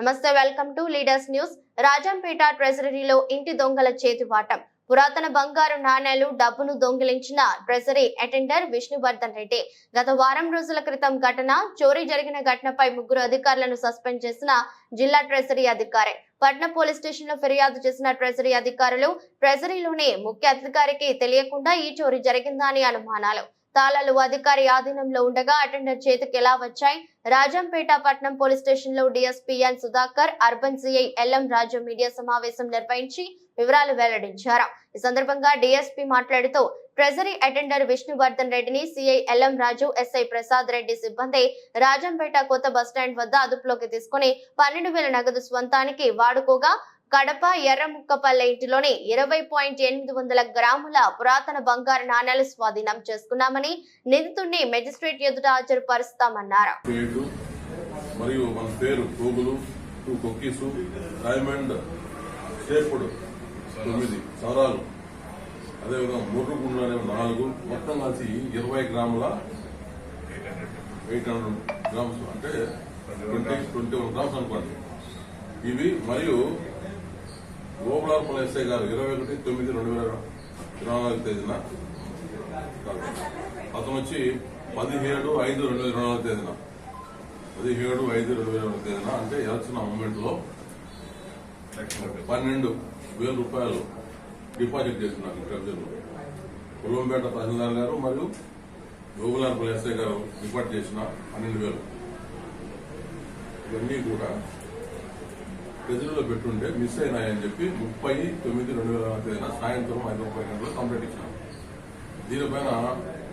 నమస్తే welcome to leaders news. Rajampet ట్రెజరీలో ఇంటి దొంగల చేతివాటం పురాతన బంగారు నాణేలు డబ్బును దొంగిలించిన ట్రెజరీ అటెండర్ విష్ణువర్ధన్ రెడ్డి. గత వారం రోజుల క్రితం ఘటన చోరీ జరిగిన ఘటనపై ముగ్గురు అధికారులను సస్పెండ్ చేసిన జిల్లా ట్రెజరీ అధికారి. పట్న పోలీస్ స్టేషన్లో ఫిర్యాదు చేసిన ట్రెజరీ అధికారులు ట్రెజరీలోని ముఖ్య అధికారికి తెలియకుండా ఈ చోరీ జరిగిందా అని అనుమానాలు. తాళాలు అధికారి ఆధీనంలో ఉండగా అటెండర్ చేతికి ఎలా వచ్చాయి? రాజంపేట పట్నం పోలీస్ స్టేషన్లో DSP N Sudhakar urban CI LM Raju media సమావేశం నిర్వహించి వివరాలు వెల్లడించారు. ఈ సందర్భంగా డిఎస్పీ మాట్లాడుతూ ట్రెజరీ అటెండర్ విష్ణువర్ధన్ రెడ్డిని CI LM Raju SI Prasad Reddy సిబ్బంది రాజంపేట కొత్త బస్టాండ్ వద్ద అదుపులోకి తీసుకుని పన్నెండు వేల నగదు స్వంతానికి వాడుకోగా కడప ఎర్రముక్కపల్లె ఇంటిలోని ఇరవై పాయింట్ ఎనిమిది వందల గ్రాముల పురాతన బంగారు నాణేలు స్వాధీనం చేసుకున్నామని నిందితుడిని మెజిస్ట్రేట్ ఎదుట హాజరుపరుస్తామన్నారు. మరియు మన పేరు టూ డైమండ్ తొమ్మిది సవరాలు అదేవిధంగా నాలుగు. మొత్తం కలిసి ఇరవై గ్రాముల ఎయిట్ హండ్రెడ్ గ్రామ్స్ అంటే ట్వంటీ ట్వంటీ వన్ గ్రామ్స్ అనుకోండి. ఇవి మరియు గోపులార్పల ఎస్ఐ గారు ఇరవై ఒకటి తొమ్మిది రెండు వేల ఇరవై నాలుగు తేదీన అతను వచ్చి పదిహేడు ఐదు రెండు వేల ఇరవై నాలుగు తేదీన. పదిహేడు ఐదు రెండు వేల ఇరవై తేదీన అంటే ఎలక్షన్ మూమెంట్లో పన్నెండు వేల రూపాయలు డిపాజిట్ చేస్తున్నారు ట్రెజరీలో కులంపేట తహసీల్దార్ గారు మరియు గోగులార్పల్లి ఎస్ఐ గారు డిపాజిట్ చేసిన పన్నెండు వేలు. ఇవన్నీ కూడా ట్రెజరీలో పెట్టుంటే మిస్ అయినాయని చెప్పి ముప్పై తొమ్మిది రెండు వేల తేదీన సాయంత్రం ఐదు ముప్పై గంటలకు కంప్లైంట్ ఇచ్చినాం. దీనిపైన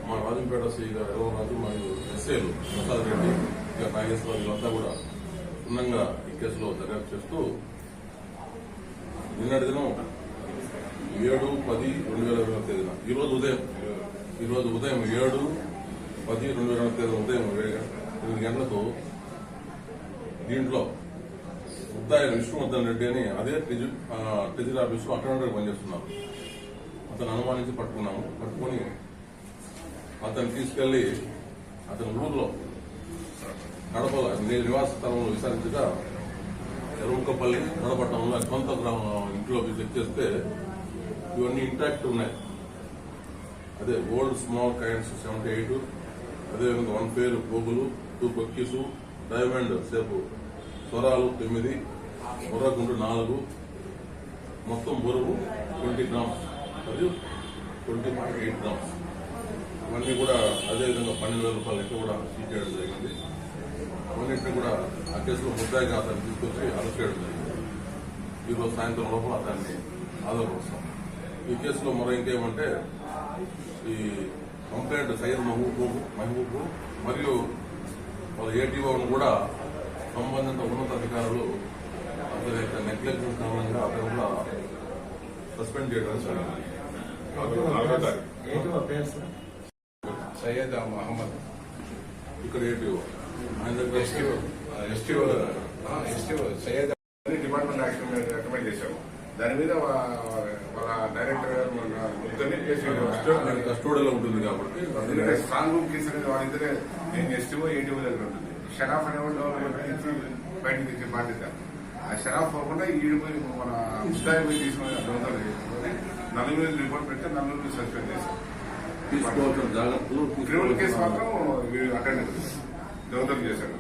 మా రాజంపేట శ్రీ గారు రాజు మరియు ఎస్ఏలు ప్రసాద్ రెడ్డి ఇంకా నాగేశ్వరరావు వీళ్ళంతా కూడా క్షుణ్ణంగా ఈ కేసులో దర్యాప్తు చేస్తూ నిన్నటి దినం ఏడు పది రెండు వేల ఇరవై తేదీన ఈ రోజు ఉదయం ఈరోజు ఉదయం ఏడు పది రెండు వేల ఇరవై తేదీన ఉదయం ఏడు ఎనిమిది గంటలకు దీంట్లో ముద్దాయి విష్ణువర్ధన్ రెడ్డి అని అదే ట్రెజరీ ట్రెజరీ ఆఫీసు అటెండర్ పనిచేస్తున్నారు అతను అనుమానించి పట్టుకున్నాము. పట్టుకొని అతను తీసుకెళ్ళి అతని ఊర్లో కడపలో నేను నివాస స్థలంలో విచారించగా ఎరువుకపల్లి కడపట్టణంలో కొంత గ్రామం ఇంట్లో చెక్ చేస్తే ఇవన్నీ ఇంటాక్ట్ ఉన్నాయి. అదే old small kinds seventy eight అదేవిధంగా వన్ పేరు గోగులు టూ కొక్కీసు డైమండ్ సేపు స్వరాలు తొమ్మిది బుర్రగుండు నాలుగు మొత్తం బరువు ట్వంటీ గ్రామ్స్ మరియు ట్వంటీ పాయింట్ ఎయిట్ గ్రామ్స్. ఇవన్నీ కూడా అదేవిధంగా పన్నెండు వేల రూపాయలు లెక్క కూడా సీజ్ చేయడం జరిగింది. అన్నింటినీ కూడా ఆ కేసులో ముద్దాయిగా అతన్ని తీసుకొచ్చి అరెస్ట్ చేయడం జరిగింది. ఈరోజు సాయంత్రం లోపల అతన్ని హాజరుపరుస్తాం. ఈ కేసులో మరో ఇంకేమంటే ఈ కంప్లైంట్ సయ్యద్ మహబూబ్ మహబూబ్ మరియు వాళ్ళ ఏటీఓను కూడా సంబంధిత ఉన్నత అధికారులు అతని యొక్క నెగ్లెక్షన్ కారణంగా అతను కూడా సస్పెండ్ చేయడం సయ్యద్ మహమ్మద్ ఇక్కడ ఏటీఓ ఆయన దగ్గర STO STO STO Syed department action recommend చేశాము. దాని మీద వాళ్ళ డైరెక్టర్ గారు మన ముగ్గురిని కేసు ఆయన కస్టోడియలో ఉంటుంది కాబట్టి స్ట్రాంగ్ రూమ్ కేసు అనేది వాళ్ళిద్దరే నేను ఎస్టీఓ ఏటీఓ దగ్గర ఉంటుంది. షరాఫ్ అనేవాళ్ళు నుంచి బయటకు తెచ్చే బాధ్యత ఆ షరాఫ్ పోకుండా ఈడిపోయి మన ముస్తాయి పోయి తీసుకుని దొంగలు నలుగురు రిపోర్ట్ పెడితే నలుగురు సస్పెండ్ చేశారు. క్రిమినల్ కేసు మాత్రం అటెండ్ దొంగతనం చేశారు.